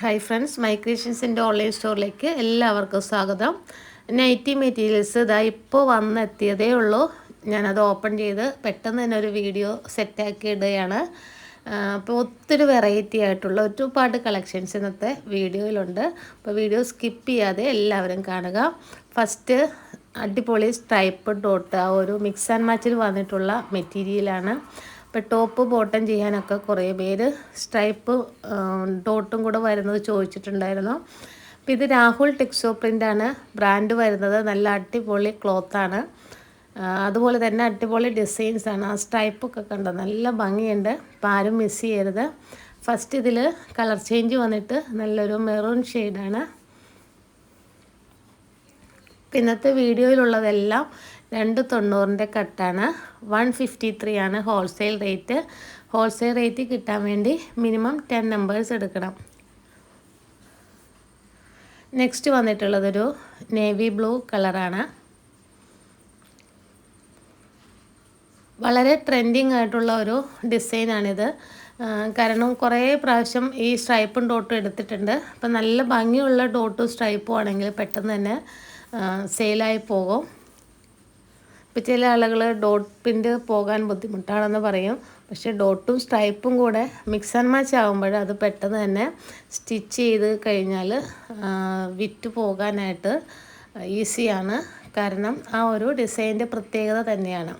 Hi friends my ക്രിയേഷൻസിന്റെ online സ്റ്റോറിലേക്ക് എല്ലാവർക്കും സ്വാഗതം. നൈറ്റി മെറ്റീരിയൽസ് ഇതാ ഇപ്പോൾ വന്നെത്തിയതേ ഉള്ളൂ. ഞാനത് ഓപ്പൺ ചെയ്ത് പെട്ടെന്ന് തന്നെ ഒരു വീഡിയോ സെറ്റാക്കി ഇടുകയാണ്. അപ്പോൾ ഒത്തിരി വെറൈറ്റി ആയിട്ടുള്ള ഒരുപാട് കളക്ഷൻസ് ഇന്നത്തെ വീഡിയോയിലുണ്ട് അപ്പോൾ വീഡിയോ സ്കിപ്പ് ചെയ്യാതെ എല്ലാവരും കാണുക. ഫസ്റ്റ് അടിപൊളി സ്ട്രൈപ്പ് ഡോട്ട് ആ ഒരു മിക്സ് ആൻഡ് മാച്ചിൽ വന്നിട്ടുള്ള മെറ്റീരിയലാണ് ഇപ്പോൾ ടോപ്പ് ബോട്ടം ചെയ്യാനൊക്കെ കുറേ പേര് സ്ട്രൈപ്പ് ഡോട്ടും കൂടെ വരുന്നത് ചോദിച്ചിട്ടുണ്ടായിരുന്നു. അപ്പോൾ ഇത് രാഹുൽ ടെക്സോ പ്രിന്റാണ് ബ്രാൻഡ് വരുന്നത്. നല്ല അടിപൊളി ക്ലോത്താണ് അതുപോലെ തന്നെ അടിപൊളി ഡിസൈൻസാണ് ആ സ്ട്രൈപ്പൊക്കെ കണ്ടോ? നല്ല ഭംഗിയുണ്ട്. അപ്പോൾ ആരും മിസ് ചെയ്യരുത്. ഫസ്റ്റ് ഇതിൽ കളർ ചേഞ്ച് വന്നിട്ട് നല്ലൊരു മെറൂൺ ഷെയ്ഡാണ് ഇന്നത്തെ വീഡിയോയിലുള്ളതെല്ലാം രണ്ട് തൊണ്ണൂറിന്റെ കട്ടാണ്. വൺ ഫിഫ്റ്റി ത്രീ ആണ് ഹോൾസെയിൽ റേറ്റ് ഹോൾസെയിൽ റേറ്റ് കിട്ടാൻ വേണ്ടി മിനിമം ടെൻ നമ്പേഴ്സ് എടുക്കണം. നെക്സ്റ്റ് വന്നിട്ടുള്ളതൊരു നേവി ബ്ലൂ കളറാണ് വളരെ ട്രെൻഡിങ് ആയിട്ടുള്ള ഒരു ഡിസൈനാണിത് കാരണം കുറേ പ്രാവശ്യം ഈ സ്ട്രൈപ്പും ഡോട്ടും എടുത്തിട്ടുണ്ട്. അപ്പം നല്ല ഭംഗിയുള്ള ഡോട്ടും സ്ട്രൈപ്പും ആണെങ്കിൽ പെട്ടെന്ന് തന്നെ സെയിലായി പോകും. ഇപ്പം ചില ആളുകൾ ഡോട്ട് പ്രിന്റ് പോകാൻ ബുദ്ധിമുട്ടാണെന്ന് പറയും. പക്ഷേ ഡോട്ടും സ്ട്രൈപ്പും കൂടെ മിക്സ് ആൻഡ് മാച്ച് ആകുമ്പോൾ അത് പെട്ടെന്ന് തന്നെ സ്റ്റിച്ച് ചെയ്ത് കഴിഞ്ഞാൽ വിറ്റ് പോകാനായിട്ട് ഈസിയാണ്. കാരണം ആ ഒരു ഡിസൈന്റെ പ്രത്യേകത തന്നെയാണ്.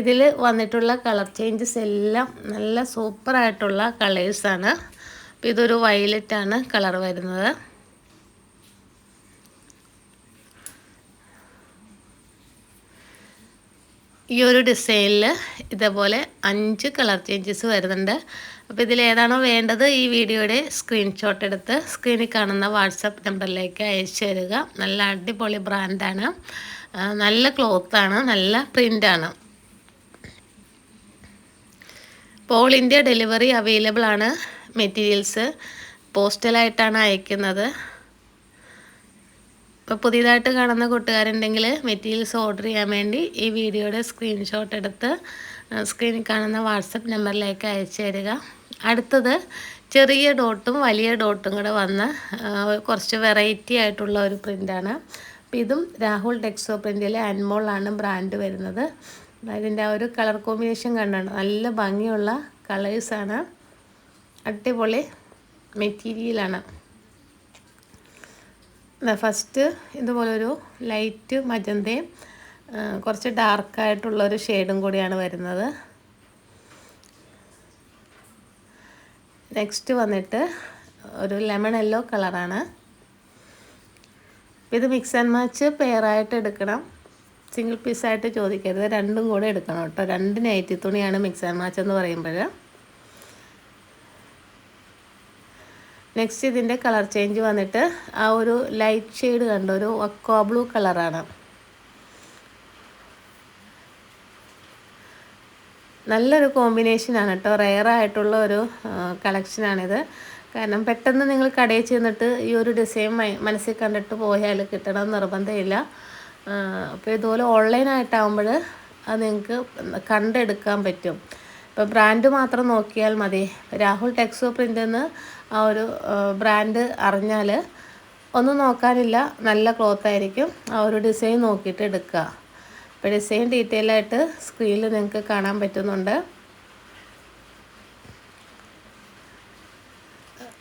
ഇതിൽ വന്നിട്ടുള്ള കളർ ചേഞ്ചസ് എല്ലാം നല്ല സൂപ്പറായിട്ടുള്ള കളേഴ്സാണ് അപ്പോൾ ഇതൊരു വയലറ്റാണ് കളർ വരുന്നത്. ഈ ഒരു ഡിസൈനിൽ ഇതേപോലെ അഞ്ച് കളർ ചേഞ്ചസ് വരുന്നുണ്ട്. അപ്പോൾ ഇതിലേതാണോ വേണ്ടത് ഈ വീഡിയോയുടെ സ്ക്രീൻഷോട്ട് എടുത്ത് സ്ക്രീനിൽ കാണുന്ന വാട്സപ്പ് നമ്പറിലേക്ക് അയച്ചു തരിക. നല്ല അടിപൊളി ബ്രാൻഡാണ്. നല്ല ക്ലോത്താണ് നല്ല പ്രിന്റാണ് ഓൾ ഇന്ത്യ ഡെലിവറി അവൈലബിൾ ആണ്. മെറ്റീരിയൽസ് പോസ്റ്റലായിട്ടാണ് അയക്കുന്നത്. ഇപ്പോൾ പുതിയതായിട്ട് കാണുന്ന കൂട്ടുകാരുണ്ടെങ്കിൽ മെറ്റീരിയൽസ് ഓർഡർ ചെയ്യാൻ വേണ്ടി ഈ വീഡിയോയുടെ സ്ക്രീൻഷോട്ട് എടുത്ത് സ്ക്രീനിൽ കാണുന്ന വാട്സപ്പ് നമ്പറിലേക്ക് അയച്ചു തരിക. അടുത്തത് ചെറിയ ഡോട്ടും വലിയ ഡോട്ടും കൂടെ വന്ന് കുറച്ച് വെറൈറ്റി ആയിട്ടുള്ള ഒരു പ്രിന്റാണ് അപ്പോൾ ഇതും രാഹുൽ ടെക്സോ പ്രിന്റിലെ അൻമോളാണ് ബ്രാൻഡ് വരുന്നത്. അതിന്റെ ആ ഒരു കളർ കോമ്പിനേഷൻ കണ്ടാണ് നല്ല ഭംഗിയുള്ള കളേഴ്സാണ്. അടിപൊളി മെറ്റീരിയലാണ്. ഫസ്റ്റ് ഇതുപോലൊരു ലൈറ്റ് മജന്തയും കുറച്ച് ഡാർക്കായിട്ടുള്ളൊരു ഷെയ്ഡും കൂടിയാണ് വരുന്നത്. നെക്സ്റ്റ് വന്നിട്ട് ഒരു ലെമൺ യെല്ലോ കളറാണ് ഇത് മിക്സ് ആൻഡ് മാച്ച് പെയറായിട്ട് എടുക്കണം. സിംഗിൾ പീസായിട്ട് ചോദിക്കരുത്. രണ്ടും കൂടെ എടുക്കണം കേട്ടോ. രണ്ട് നൈറ്റി തുണിയാണ് മിക്സ് ആൻഡ് മാച്ച് എന്ന് പറയുമ്പോൾ നെക്സ്റ്റ് ഇതിന്റെ കളർ ചേഞ്ച് വന്നിട്ട് ആ ഒരു ലൈറ്റ് ഷെയ്ഡ് കണ്ട ഒരു ഒക്കോ ബ്ലൂ കളറാണ് നല്ലൊരു കോമ്പിനേഷനാണ് കേട്ടോ റെയർ ആയിട്ടുള്ള ഒരു കളക്ഷനാണിത് കാരണം പെട്ടെന്ന് നിങ്ങൾ കടയിൽ ചെന്നിട്ട് ഈ ഒരു ഡിസൈൻ മനസ്സിൽ കണ്ടിട്ട് പോയാൽ കിട്ടണം നിർബന്ധമില്ല. അപ്പോൾ ഇതുപോലെ ഓൺലൈനായിട്ടാകുമ്പോൾ അത് നിങ്ങൾക്ക് കണ്ടെടുക്കാൻ പറ്റും. ഇപ്പോൾ ബ്രാൻഡ് മാത്രം നോക്കിയാൽ മതി. രാഹുൽ ടെക്സോ പ്രിന്റെന്ന് ആ ഒരു ബ്രാൻഡ് അറിഞ്ഞാൽ ഒന്നും നോക്കാനില്ല. നല്ല ക്ലോത്ത് ആയിരിക്കും. ആ ഒരു ഡിസൈൻ നോക്കിയിട്ട് എടുക്കുക. അപ്പോൾ ഡിസൈൻ ഡീറ്റെയിൽ ആയിട്ട് സ്ക്രീനിൽ നിങ്ങൾക്ക് കാണാൻ പറ്റുന്നുണ്ട്.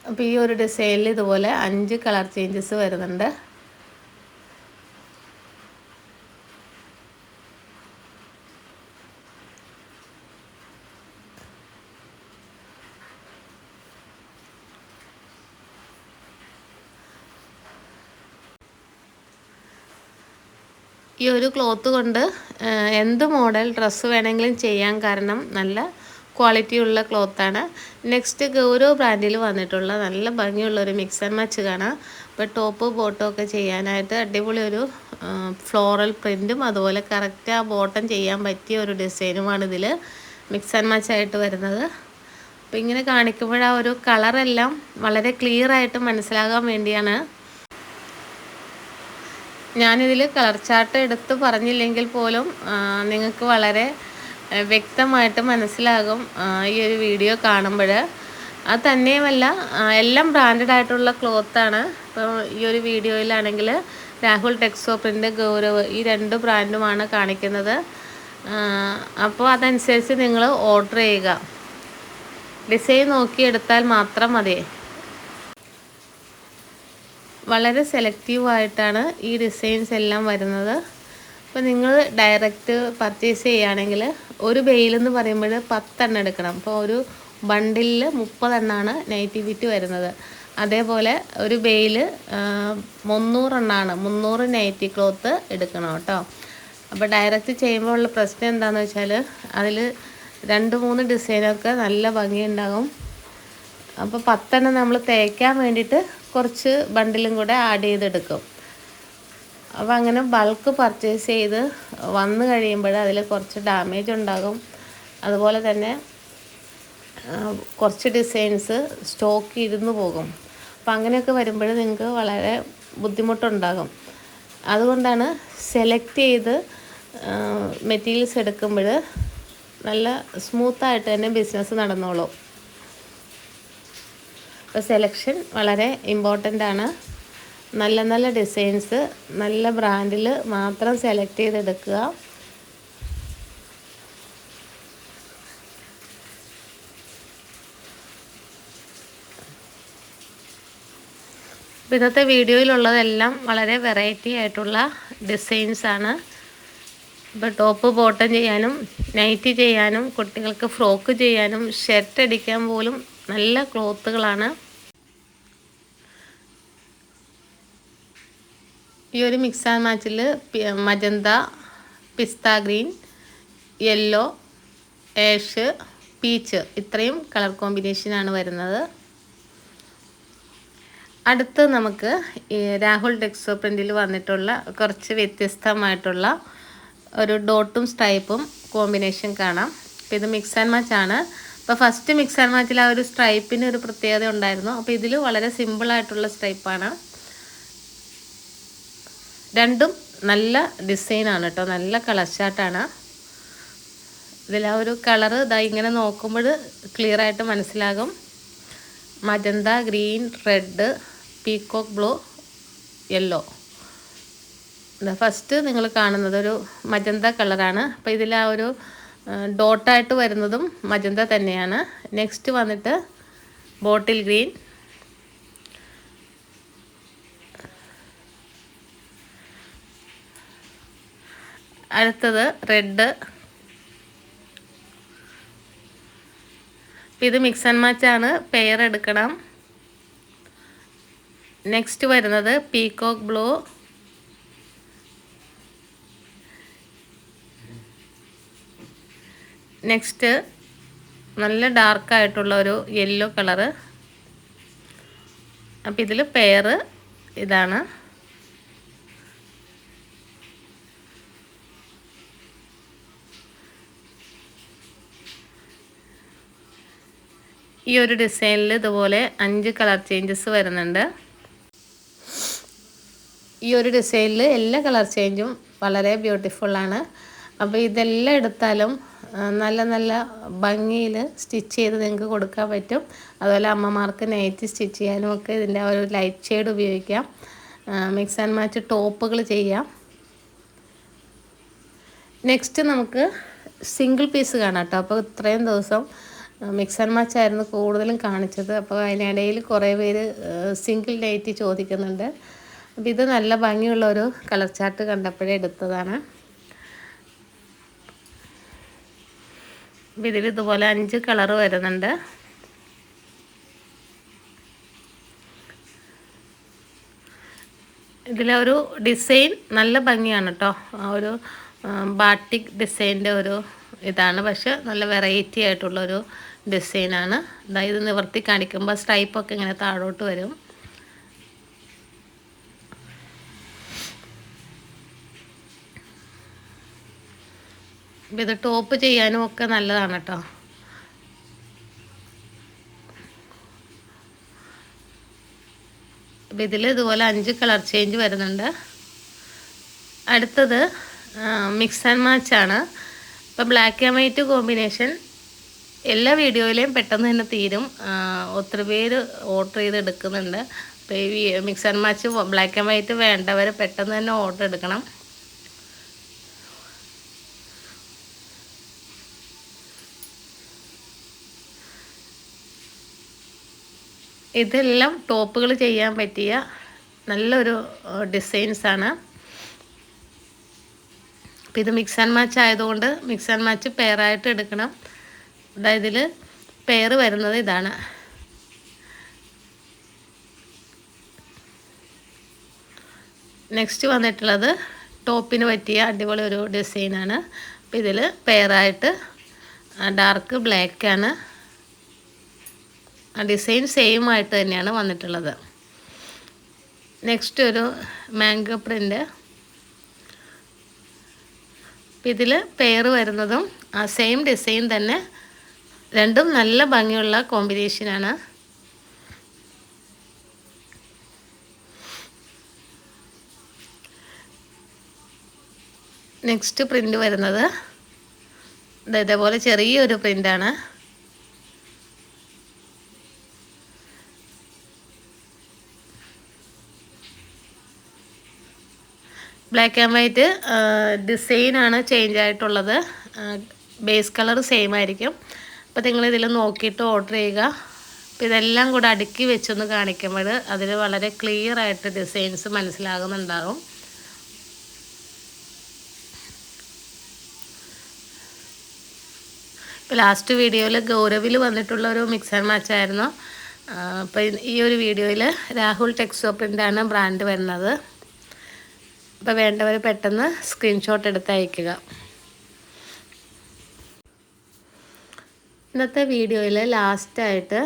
അപ്പോൾ ഈ ഒരു ഡിസൈനിൽ ഇതുപോലെ അഞ്ച് കളർ ചേഞ്ചസ് വരുന്നുണ്ട്. ഈ ഒരു ക്ലോത്ത് കൊണ്ട് എന്ത് മോഡൽ ഡ്രസ്സ് വേണമെങ്കിലും ചെയ്യാൻ കാരണം നല്ല ക്വാളിറ്റി ക്വാളിറ്റിയുള്ള ക്ലോത്താണ്. നെക്സ്റ്റ് ഗൗരവ് ബ്രാൻഡിൽ വന്നിട്ടുള്ള നല്ല ഭംഗിയുള്ള ഒരു മിക്സ് ആൻഡ് മാച്ച് കാണാം. അപ്പോൾ ടോപ്പ് ബോട്ടോ ഒക്കെ ചെയ്യാനായിട്ട് അടിപൊളി ഒരു ഫ്ലോറൽ പ്രിന്റും അതുപോലെ കറക്റ്റ് ആ ബോട്ടം ചെയ്യാൻ പറ്റിയ ഒരു ഡിസൈനുമാണ് ഇതിൽ മിക്സ് ആൻഡ് മാച്ച് ആയിട്ട് വരുന്നത്. അപ്പോൾ ഇങ്ങനെ കാണിക്കുമ്പോൾ ആ ഒരു കളറെല്ലാം വളരെ ക്ലിയർ ആയിട്ട് മനസ്സിലാകാൻ വേണ്ടിയാണ് ഞാനിതിൽ കളർ ചാർട്ട് എടുത്ത് പറഞ്ഞില്ലെങ്കിൽ പോലും നിങ്ങൾക്ക് വളരെ വ്യക്തമായിട്ട് മനസ്സിലാകും ഈ ഒരു വീഡിയോ കാണുമ്പോൾ അത് തന്നെയുമല്ല എല്ലാം ബ്രാൻഡഡ് ആയിട്ടുള്ള ക്ലോത്താണ് ഇപ്പോൾ ഈ ഒരു വീഡിയോയിലാണെങ്കിൽ രാഹുൽ ടെക്സോപ്പിന്റെ ഗൗരവ് ഈ രണ്ട് ബ്രാൻഡുമാണ് കാണിക്കുന്നത്. അപ്പോൾ അതനുസരിച്ച് നിങ്ങൾ ഓർഡർ ചെയ്യുക. ഡിസൈൻ നോക്കിയെടുത്താൽ മാത്രം മതി. വളരെ സെലക്റ്റീവ് ആയിട്ടാണ് ഈ ഡിസൈൻസ് എല്ലാം വരുന്നത്. അപ്പോൾ നിങ്ങൾ ഡയറക്റ്റ് പർച്ചേസ് ചെയ്യുകയാണെങ്കിൽ ഒരു ബെയിലെന്ന് പറയുമ്പോൾ പത്തെണ്ണം എടുക്കണം. അപ്പോൾ ഒരു ബണ്ടിലിൽ മുപ്പതെണ്ണമാണ് നെഗറ്റിവിറ്റി വരുന്നത്. അതേപോലെ ഒരു ബെയിൽ മുന്നൂറെണ്ണമാണ് മുന്നൂറ് നൈറ്റി ക്ലോത്ത് എടുക്കണം കേട്ടോ. അപ്പോൾ ഡയറക്റ്റ് ചെയ്യുമ്പോൾ ഉള്ള പ്രശ്നം എന്താണെന്ന് വെച്ചാൽ അതിൽ രണ്ട് മൂന്ന് ഡിസൈനൊക്കെ നല്ല ഭംഗിയുണ്ടാകും. അപ്പോൾ പത്തെണ്ണം നമ്മൾ തേക്കാൻ വേണ്ടിയിട്ട് കുറച്ച് ബണ്ടിലും കൂടെ ആഡ് ചെയ്തെടുക്കും. അപ്പോൾ അങ്ങനെ ബൾക്ക് പർച്ചേസ് ചെയ്ത് വന്നു കഴിയുമ്പോൾ അതിൽ കുറച്ച് ഡാമേജ് ഉണ്ടാകും. അതുപോലെ തന്നെ കുറച്ച് ഡിസൈൻസ് സ്റ്റോക്ക് ഇരുന്ന് പോകും. അപ്പം അങ്ങനെയൊക്കെ വരുമ്പോൾ നിങ്ങൾക്ക് വളരെ ബുദ്ധിമുട്ടുണ്ടാകും. അതുകൊണ്ടാണ് സെലക്ട് ചെയ്ത് മെറ്റീരിയൽസ് എടുക്കുമ്പോൾ നല്ല സ്മൂത്തായിട്ട് തന്നെ ബിസിനസ് നടന്നോളും. സെലക്ഷൻ വളരെ ഇമ്പോർട്ടന്റ് ആണ്. നല്ല നല്ല ഡിസൈൻസ് നല്ല ബ്രാൻഡിൽ മാത്രം സെലക്ട് ചെയ്തെടുക്കുക. ഇന്നത്തെ വീഡിയോയിലുള്ളതെല്ലാം വളരെ വെറൈറ്റി ആയിട്ടുള്ള ഡിസൈൻസ് ആണ്. ഇപ്പോൾ ടോപ്പ് ബോട്ടം ചെയ്യാനും നൈറ്റി ചെയ്യാനും കുട്ടികൾക്ക് ഫ്രോക്ക് ചെയ്യാനും ഷർട്ട് അടിക്കാൻ പോലും നല്ല ക്ലോത്തുകളാണ്. ഈ ഒരു മിക്സ് ആൻഡ് മാച്ചിൽ magenta pista green yellow ash peach ഇത്രയും കളർ കോമ്പിനേഷനാണ് വരുന്നത്. അടുത്ത് നമുക്ക് രാഹുൽ ടെക്സോ പ്രിന്റിൽ വന്നിട്ടുള്ള കുറച്ച് വ്യത്യസ്തമായിട്ടുള്ള ഒരു ഡോട്ടും സ്ട്രൈപ്പും കോമ്പിനേഷൻ കാണാം. ഇത് മിക്സ് ആൻഡ് മാച്ച് ആണ് അപ്പോൾ ഫസ്റ്റ് മിക്സ് ആൻഡ് മാച്ചിൽ ആ ഒരു സ്ട്രൈപ്പിന് ഒരു പ്രത്യേകത ഉണ്ടായിരുന്നു. അപ്പോൾ ഇതിൽ വളരെ സിമ്പിളായിട്ടുള്ള സ്ട്രൈപ്പാണ് രണ്ടും നല്ല ഡിസൈനാണ് കേട്ടോ നല്ല കളർ ചാർട്ടാണ് ഇതിൽ ആ ഒരു കളറ് ഇതാ ഇങ്ങനെ നോക്കുമ്പോൾ ക്ലിയർ ആയിട്ട് മനസ്സിലാകും. Magenta green red peacock blue yellow first നിങ്ങൾ കാണുന്നത് ഒരു മജന്ത കളറാണ് അപ്പോൾ ഇതിൽ ആ ഒരു ഡോട്ടായിട്ട് വരുന്നതും മജന്ത തന്നെയാണ്. നെക്സ്റ്റ് വന്നിട്ട് ബോട്ടിൽ ഗ്രീൻ. അടുത്തത് റെഡ്. ഇത് മിക്സ് ആൻഡ് മാച്ച് ആണ്. പെയർ എടുക്കണം. നെക്സ്റ്റ് വരുന്നത് പീകോക്ക് ബ്ലൂ നെക്സ്റ്റ് നല്ല ഡാർക്കായിട്ടുള്ള ഒരു യെല്ലോ കളറ്. അപ്പോൾ ഇതിൽ പെയറ് ഇതാണ്. ഈ ഒരു ഡിസൈനിൽ ഇതുപോലെ അഞ്ച് കളർ ചേഞ്ചസ് വരുന്നുണ്ട്. ഈ ഒരു ഡിസൈനിൽ എല്ലാ കളർ ചേഞ്ചും വളരെ ബ്യൂട്ടിഫുള്ളാണ് അപ്പോൾ ഇതെല്ലാം എടുത്താലും നല്ല നല്ല ഭംഗിയിൽ സ്റ്റിച്ച് ചെയ്ത് നിങ്ങൾക്ക് കൊടുക്കാൻ പറ്റും. അതുപോലെ അമ്മമാർക്ക് നൈറ്റ് സ്റ്റിച്ച് ചെയ്യാനും ഒക്കെ ഇതിന്റെ ഒരു ലൈറ്റ് ഷെയ്ഡ് ഉപയോഗിക്കാം. മിക്സ് ആൻഡ് മാച്ച് ടോപ്പുകൾ ചെയ്യാം. നെക്സ്റ്റ് നമുക്ക് സിംഗിൾ പീസ് കാണാം കേട്ടോ അപ്പോൾ ഇത്രയും ദിവസം മിക്സ് ആൻഡ് മാച്ച് ആയിരുന്നു കൂടുതലും കാണിച്ചത്. അപ്പോൾ അതിനിടയിൽ കുറേ പേര് സിംഗിൾ നൈറ്റി ചോദിക്കുന്നുണ്ട്. അപ്പോൾ ഇത് നല്ല ഭംഗിയുള്ള ഒരു കളർ ചാർട്ട് കണ്ടപ്പോഴേ എടുത്തതാണ്. ഇതിൽ ഇതുപോലെ അഞ്ച് കളർ വരുന്നുണ്ട്. ഇതിലൊരു ഡിസൈൻ നല്ല ഭംഗിയാണ് കേട്ടോ ഒരു ബാട്ടിക് ഡിസൈന്റെ ഒരു ഇതാണ്. പക്ഷെ നല്ല വെറൈറ്റി ആയിട്ടുള്ളൊരു ഡിസൈനാണ് അതായത് നിവർത്തി കാണിക്കുമ്പോൾ സ്ട്രൈപ്പൊക്കെ ഇങ്ങനെ താഴോട്ട് വരും. ഇത് ടോപ്പ് ചെയ്യാനും ഒക്കെ നല്ലതാണ് കേട്ടോ അപ്പം ഇതിൽ ഇതുപോലെ അഞ്ച് കളർ ചേഞ്ച് വരുന്നുണ്ട്. അടുത്തത് മിക്സ് ആൻഡ് മാച്ച് ആണ്. ഇപ്പം ബ്ലാക്ക് ആൻഡ് വൈറ്റ് കോമ്പിനേഷൻ എല്ലാ വീഡിയോയിലെയും പെട്ടെന്ന് തന്നെ തീരും. ഒത്തിരി പേര് ഓർഡർ ചെയ്ത് എടുക്കുന്നുണ്ട്. അപ്പോൾ ഈ mix and match black and white വേണ്ടവർ പെട്ടെന്ന് തന്നെ ഓർഡർ എടുക്കണം. ഇതെല്ലാം ടോപ്പുകൾ ചെയ്യാൻ പറ്റിയ നല്ലൊരു ഡിസൈൻസാണ് അപ്പോൾ ഇത് മിക്സ് ആൻഡ് മാച്ച് ആയതുകൊണ്ട് മിക്സ് ആൻഡ് മാച്ച് പെയറായിട്ട് എടുക്കണം. അതായത് ഇതിൽ പെയർ വരുന്നത് ഇതാണ്. നെക്സ്റ്റ് വന്നിട്ടുള്ളത് ടോപ്പിന് പറ്റിയ അടിപൊളി ഒരു ഡിസൈനാണ് അപ്പോൾ ഇതിൽ പെയറായിട്ട് ഡാർക്ക് ബ്ലാക്കാണ് ഡിസൈൻ സെയിം ആയിട്ട് തന്നെയാണ് വന്നിട്ടുള്ളത്. നെക്സ്റ്റ് ഒരു മാംഗോ പ്രിന്റ് ഇതിൽ പെയർ വരുന്നതും ആ സെയിം ഡിസൈൻ തന്നെ രണ്ടും നല്ല ഭംഗിയുള്ള കോമ്പിനേഷനാണ് നെക്സ്റ്റ് പ്രിന്റ് വരുന്നത്. ഇതേപോലെ ചെറിയൊരു പ്രിന്റാണ് ബ്ലാക്ക് ആൻഡ് വൈറ്റ് ഡിസൈനാണ് ചേഞ്ച് ആയിട്ടുള്ളത്. ബേസ് കളർ സെയിം ആയിരിക്കും. അപ്പോൾ നിങ്ങൾ ഇതിൽ നോക്കിയിട്ട് ഓർഡർ ചെയ്യുക. അപ്പോൾ ഇതെല്ലാം കൂടെ അടുക്കി വെച്ചൊന്ന് കാണിക്കുമ്പോൾ അതിൽ വളരെ ക്ലിയർ ആയിട്ട് ഡിസൈൻസ് മനസ്സിലാകുന്നുണ്ടാകും ഇപ്പോൾ ലാസ്റ്റ് വീഡിയോയിൽ ഗൗരവിൽ വന്നിട്ടുള്ള ഒരു മിക്സ് ആൻഡ് മാച്ച് ആയിരുന്നു. അപ്പോൾ ഈ ഒരു വീഡിയോയിൽ രാഹുൽ ടെക്സ്റ്റോപ്പിന്റെ ആണ് ബ്രാൻഡ് വരുന്നത്. അപ്പോൾ വേണ്ടവർ പെട്ടെന്ന് സ്ക്രീൻഷോട്ട് എടുത്ത് അയക്കുക. ഇന്നത്തെ വീഡിയോയിൽ ലാസ്റ്റായിട്ട്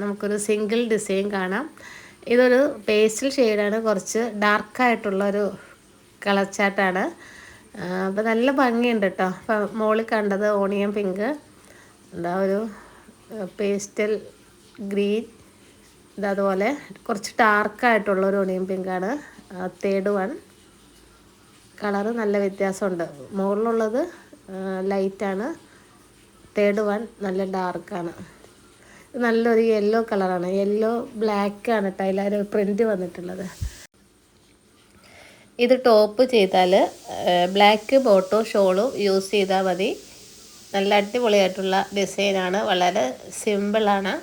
നമുക്കൊരു സിംഗിൾ ഡിസൈൻ കാണാം. ഇതൊരു പേസ്റ്റൽ ഷെയ്ഡാണ് കുറച്ച് ഡാർക്കായിട്ടുള്ളൊരു കളർ ചാട്ടാണ് അപ്പോൾ നല്ല ഭംഗിയുണ്ട് കേട്ടോ അപ്പോൾ മോളിൽ കണ്ടത് ഓണിയൻ പിങ്ക് എന്താ ഒരു പേസ്റ്റൽ ഗ്രീൻ ഇതതുപോലെ കുറച്ച് ഡാർക്കായിട്ടുള്ള ഒരു ഓണിയൻ പിങ്കാണ് തേർഡ് വൺ കളറ് നല്ല വ്യത്യാസമുണ്ട്. മുകളിലുള്ളത് ലൈറ്റാണ്. തേർഡ് വൺ നല്ല ഡാർക്കാണ്. നല്ലൊരു യെല്ലോ കളറാണ്. യെല്ലോ ബ്ലാക്കാണ് കേട്ടോ അതിലൊരു പ്രിന്റ് വന്നിട്ടുള്ളത്. ഇത് ടോപ്പ് ചെയ്താൽ ബ്ലാക്ക് ബോട്ടോ ഷോളും യൂസ് ചെയ്താൽ മതി. നല്ല അടിപൊളിയായിട്ടുള്ള ഡിസൈനാണ്. വളരെ സിമ്പിളാണ്.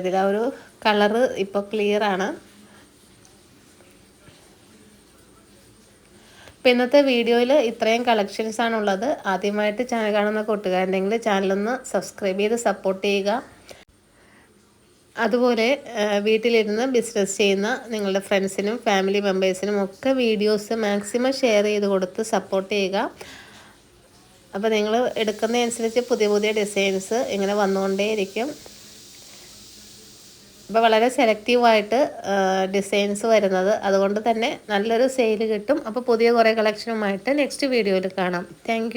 ഇതിലാ ഒരു കളറ് ഇപ്പോൾ ക്ലിയറാണ്. അപ്പോൾ ഇന്നത്തെ വീഡിയോയിൽ ഇത്രയും കളക്ഷൻസ് ആണുള്ളത്. ആദ്യമായിട്ട് ചാനൽ കാണുന്ന കൂട്ടുകാരുണ്ടെങ്കിൽ ചാനലൊന്ന് സബ്സ്ക്രൈബ് ചെയ്ത് സപ്പോർട്ട് ചെയ്യുക. അതുപോലെ വീട്ടിലിരുന്ന് ബിസിനസ് ചെയ്യുന്ന നിങ്ങളുടെ ഫ്രണ്ട്സിനും ഫാമിലി മെമ്പേഴ്സിനും ഒക്കെ വീഡിയോസ് മാക്സിമം ഷെയർ ചെയ്ത് കൊടുത്ത് സപ്പോർട്ട് ചെയ്യുക. അപ്പോൾ നിങ്ങൾ എടുക്കുന്നതനുസരിച്ച് പുതിയ പുതിയ ഡിസൈൻസ് ഇങ്ങനെ വന്നുകൊണ്ടേയിരിക്കും. അപ്പോൾ വളരെ സെലക്റ്റീവായിട്ട് ഡിസൈൻസ് വരുന്നത്. അതുകൊണ്ട് തന്നെ നല്ലൊരു സെയിൽ കിട്ടും. അപ്പോൾ പുതിയ കുറേ കളക്ഷനുമായിട്ട് നെക്സ്റ്റ് വീഡിയോയിൽ കാണാം. താങ്ക്